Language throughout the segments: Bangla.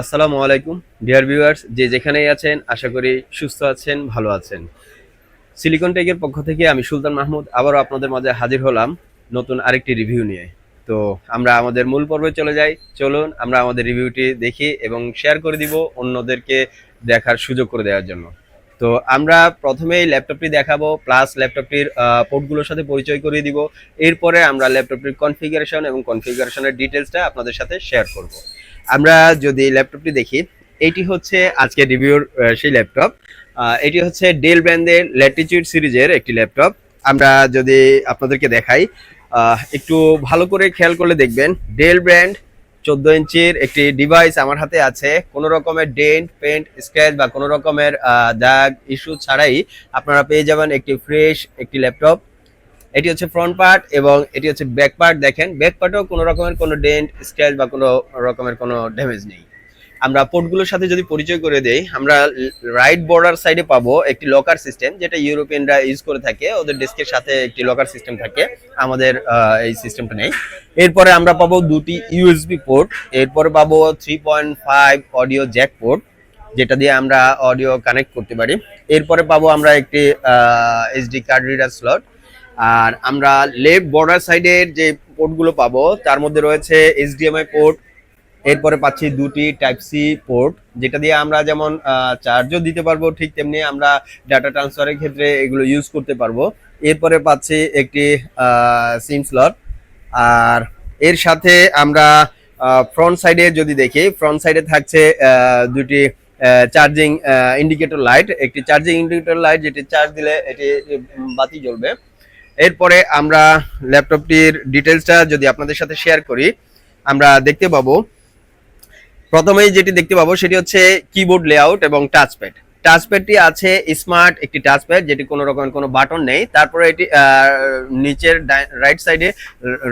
আসসালামু আলাইকুম ডিয়ার ভিউয়ার্স যে যেখানেই আছেন আশা করি সুস্থ আছেন ভালো আছেন। সিলিকন টেকের পক্ষ থেকে আমি সুলতান মাহমুদ আবারও আপনাদের মাঝে হাজির হলাম নতুন আরেকটি রিভিউ নিয়ে। তো আমরা আমাদের মূল পর্বে চলে যাই। চলুন আমরা আমাদের রিভিউটি দেখি এবং শেয়ার করে দিব অন্যদেরকে দেখার সুযোগ করে দেওয়ার জন্য। তো আমরা প্রথমেই ল্যাপটপটি দেখাবো প্লাস ল্যাপটপটির পোর্টগুলোর সাথে পরিচয় করিয়ে দিব। এরপরে আমরা ল্যাপটপটির কনফিগারেশন এবং কনফিগারেশনের ডিটেলসটা আপনাদের সাথে শেয়ার করব। আমরা যদি ল্যাপটপটি দেখি, এটি হচ্ছে আজকে রিভিউর সেই ল্যাপটপ। এটি হচ্ছে ডেল ব্র্যান্ডের ল্যাটিটিউড সিরিজের একটি ল্যাপটপ। আমরা যদি আপনাদেরকে দেখাই একটু ভালো করে খেয়াল করলে দেখবেন ডেল ব্র্যান্ড চোদ্দ ইঞ্চির একটি ডিভাইস আমার হাতে আছে। কোনো রকমের ডেন্ট পেন্ট স্ক্র্যাচ বা কোনো রকমের দাগ ইস্যু ছাড়াই আপনারা পেয়ে যাবেন একটি ফ্রেশ একটি ল্যাপটপ এটি হচ্ছে ফ্রন্ট পার্ট এবং এটি হচ্ছে ব্যাক পার্ট দেখেন। ব্যাক পার্টেও কোনো রকমের কোনো ডেন্ট স্ক্র্যাচ বা কোনো রকমের কোনো ড্যামেজ নেই। আমরা পোর্টগুলোর সাথে যদি পরিচয় করে দেই, আমরা রাইট বর্ডার সাইডে পাবো একটি লকার সিস্টেম যেটা ইউরোপিয়ানরা ইউজ করে থাকে। ওদের ডেস্কের সাথে একটি লকার সিস্টেম থাকে। আমাদের এই সিস্টেমটা নেই। এরপরে আমরা পাবো দুটি ইউএসবি পোর্ট এরপরে পাবো three point five audio jack port যেটা দিয়ে আমরা অডিও কানেক্ট করতে পারি। এরপরে পাবো আমরা একটি এইচডি কার্ড রিডার স্লট আর আমরা লেফট বর্ডার সাইডের যে পোর্টগুলো পাবো, তার মধ্যে রয়েছে এইচডিএমআই পোর্ট এরপরে পাচ্ছি দুটি টাইপ সি পোর্ট যেটা দিয়ে আমরা যেমন চার্জও দিতে পারব, ঠিক তেমনি আমরা ডাটা ট্রান্সফারের ক্ষেত্রে এগুলো ইউজ করতে পারব। এরপরে পাচ্ছি একটি সিম স্লট আর এর সাথে আমরা ফ্রন্ট সাইডে যদি দেখি ফ্রন্ট সাইডে থাকছে দুটি চার্জিং ইন্ডিকেটর লাইট একটি চার্জিং ইন্ডিকেটর লাইট যেটি চার্জ দিলে এটি বাতি জ্বলবে। এরপরে আমরা ল্যাপটপটির ডিটেলসটা যদি আপনাদের সাথে শেয়ার করি, আমরা দেখতে পাবো প্রথমেই যেটি দেখতে পাবো সেটি হচ্ছে কিবোর্ড লেআউট এবং টাচপ্যাড টাচপ্যাডটি আছে স্মার্ট একটি টাচপ্যাড যেটি কোনো রকমের কোনো বাটন নেই। তারপরে এটি নিচের রাইট সাইডে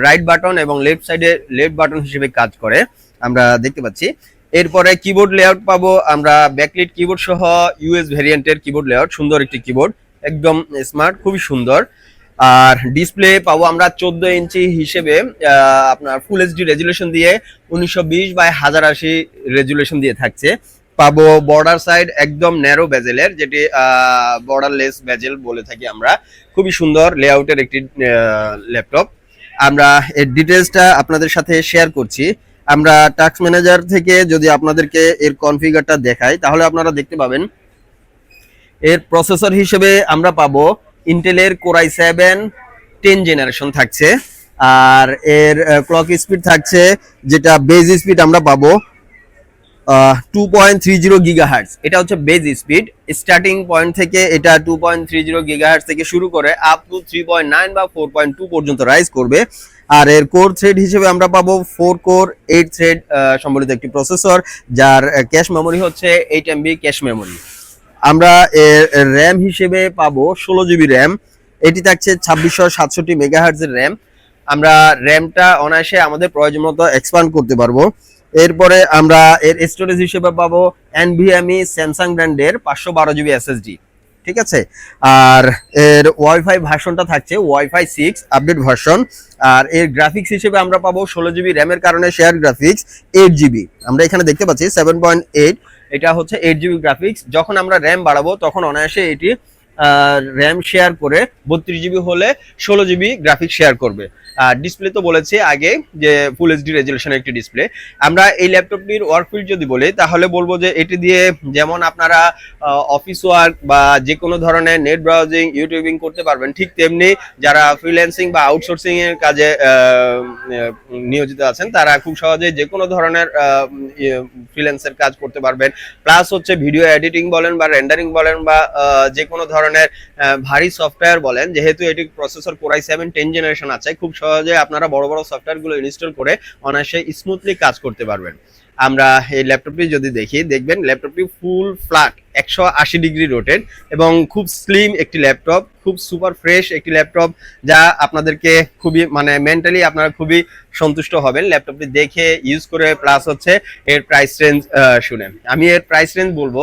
রাইট বাটন এবং লেফট সাইডে লেফট বাটন হিসেবে কাজ করে। আমরা দেখতে পাচ্ছি। এরপরে কিবোর্ড লেআউট পাবো আমরা ব্যাকলিট কিবোর্ড সহ ইউএস ভেরিয়েন্টের কিবোর্ড লেআউট সুন্দর একটি কিবোর্ড একদম স্মার্ট খুবই সুন্দর। আর ডিসপ্লে পাবো আমরা চোদ্দ ইঞ্চি হিসেবে আপনার ফুল এইচডি রেজুলেশন দিয়ে উনিশশো বিশ বাই হাজার আশি রেজুলেশন দিয়ে থাকছে। পাবো বর্ডার সাইড একদম ন্যারো বেজেলের যেটি বর্ডারলেস বেজেল বলে থাকি আমরা। খুবই সুন্দর লেআউটের একটি ল্যাপটপ আমরা এর ডিটেলসটা আপনাদের সাথে শেয়ার করছি। আমরা টাস্ক ম্যানেজার থেকে যদি আপনাদেরকে এর কনফিগারটা দেখাই, তাহলে আপনারা দেখতে পাবেন। এর প্রসেসর হিসেবে আমরা পাবো ইন্টেলের কোরাই সেভেন টেন জেনারেশন থাকছে। আর এর ক্লক স্পিড থাকছে, যেটা বেজ স্পিড আমরা পাবো two point three zero gigahertz এটা হচ্ছে বেজ স্পিড স্টার্টিং পয়েন্ট থেকে এটা two point three zero gigahertz থেকে শুরু করে up to three point nine বা ফোর পয়েন্ট টু পর্যন্ত রাইজ করবে। আর এর কোর থ্রেড হিসেবে আমরা পাবো ফোর কোর এইট থ্রেড সম্বলিত একটি প্রসেসর যার ক্যাশ মেমোরি হচ্ছে এইট এমবি ক্যাশ মেমোরি আমরা এর র্যাম হিসেবে পাবো ষোলো জিবি র্যাম এটি থাকছে ছাব্বিশশো সাতষট্টি মেগাহার্জের র্যাম আমরা র্যামটা অনায়াসে আমাদের প্রয়োজন মতো এক্সপান্ড করতে পারব। এরপরে আমরা এর স্টোরেজ হিসেবে পাবো এনভিএমই স্যামসাং ব্র্যান্ডের পাঁচশো বারো জিবি এসএসডি ঠিক আছে? আর এর ওয়াইফাই ভার্সনটা থাকছে ওয়াইফাই সিক্স আপডেট ভার্সন আর এর গ্রাফিক্স হিসেবে আমরা পাবো ষোলো জিবি র্যামের কারণে শেয়ার গ্রাফিক্স এইট জিবি আমরা এখানে দেখতে পাচ্ছি সেভেন পয়েন্ট এইট এটা হচ্ছে এইট জিবি গ্রাফিক্স যখন আমরা র্যাম বাড়াবো তখন অনায়াসে এটি র্যাম শেয়ার করে বত্রিশ জিবি হলে ষোলো জিবি গ্রাফিক্স শেয়ার করবে। আর ডিসপ্লে তো বলেছি আগে যে ফুল এইচডি রেজুলেশনের একটি ডিসপ্লে আমরা এই ল্যাপটপটির ওয়ার্ক ফিল্ড যদি বলি, তাহলে বলব যে এটি দিয়ে যেমন আপনারা অফিস ওয়ার্ক বা যে কোনো ধরনের নেট ব্রাউজিং ইউটিউবিং করতে পারবেন, ঠিক তেমনি যারা ফ্রিল্যান্সিং বা আউটসোর্সিং এর কাজে নিয়োজিত আছেন, তারা খুব সহজে যে কোনো ধরনের ফ্রিল্যান্সের কাজ করতে পারবেন। প্লাস হচ্ছে ভিডিও এডিটিং বলেন বা রেন্ডারিং বলেন বা যে কোনো ধরনের আহ, ভারী সফটওয়্যার বলেন যেহেতু এটি processor core i seven ten generation আছে খুব সহজে আপনারা বড় বড় সফটওয়্যারগুলো ইনস্টল করে অনায়াসে স্মুথলি কাজ করতে পারবেন। আমরা এই ল্যাপটপটি যদি দেখি, দেখবেন ল্যাপটপটি ফুল ফ্ল্যাট একশো আশি ডিগ্রি রোটেড এবং খুব স্লিম একটি ল্যাপটপ খুব সুপার ফ্রেশ একটি ল্যাপটপ যা আপনাদেরকে খুবই মানে মেন্টালি আপনারা খুবই সন্তুষ্ট হবেন। ল্যাপটপটি দেখে ইউজ করে প্লাস হচ্ছে এর প্রাইস রেঞ্জ শুনে আমি এর প্রাইস রেঞ্জ বলব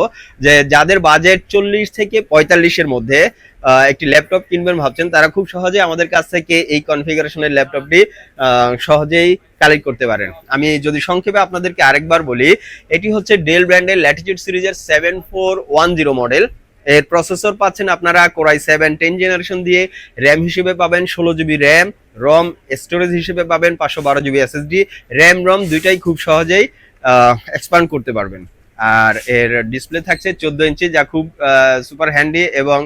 যে, যাদের বাজেট চল্লিশ থেকে পঁয়তাল্লিশের মধ্যে একটি ল্যাপটপ কিনবেন ভাবছেন, তারা খুব সহজে আমাদের কাছ থেকে এই কনফিগারেশনের ল্যাপটপটি সহজেই কালেক্ট করতে পারেন। আমি যদি সংক্ষেপে আপনাদেরকে আরেকবার বলি, এটি হচ্ছে ডেল ব্র্যান্ডের ল্যাটিটিউড সিরিজের seven four one zero model এর প্রসেসর পাচ্ছেন আপনারা core i seven ten generation দিয়ে র্যাম হিসেবে পাবেন ষোলো জিবি র্যাম রম স্টোরেজ হিসেবে পাবেন পাঁচশো বারো জিবি এসএসডি র্যাম রম দুইটাই খুব সহজেই এক্সপান্ড করতে পারবেন। আর এর ডিসপ্লে থাকছে চোদ্দ ইঞ্চি যা খুব সুপার হ্যান্ডি এবং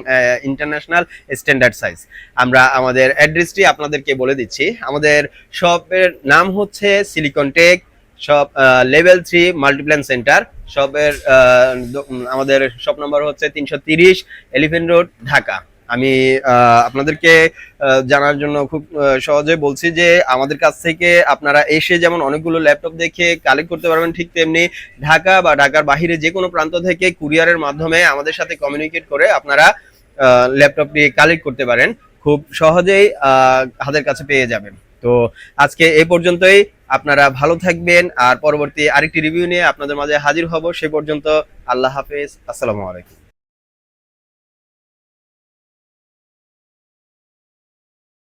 ইন্টারন্যাশনাল স্ট্যান্ডার্ড সাইজ আমরা আমাদের অ্যাড্রেসটি আপনাদেরকে বলে দিচ্ছি। আমাদের শপের নাম হচ্ছে Silicon Tech Shop level three Multiplan center শপের আমাদের শপ নম্বর হচ্ছে তিনশো তিরিশ এলিফেন্ট রোড ঢাকা। আমি আপনাদেরকে জানার জন্য খুব সহজে বলছি যে আমাদের কাছ থেকে আপনারা এসে যেমন অনেকগুলো ল্যাপটপ দেখে কালেক্ট করতে পারবেন ঠিক তেমনি ঢাকা বা ঢাকার বাহিরে যে কোনো প্রান্ত থেকে কুরিয়ারের মাধ্যমে আমাদের সাথে কমিউনিকেট করে আপনারা ল্যাপটপটি কালেক্ট করতে পারেন। খুব সহজেই হাতের কাছে পেয়ে যাবেন। তো আজকে এই পর্যন্তই। আপনারা ভালো থাকবেন আর পরবর্তী আরেকটি রিভিউ নিয়ে আপনাদের মাঝে হাজির হব। সে পর্যন্ত আল্লাহ হাফেজ। আসসালামু আলাইকুম।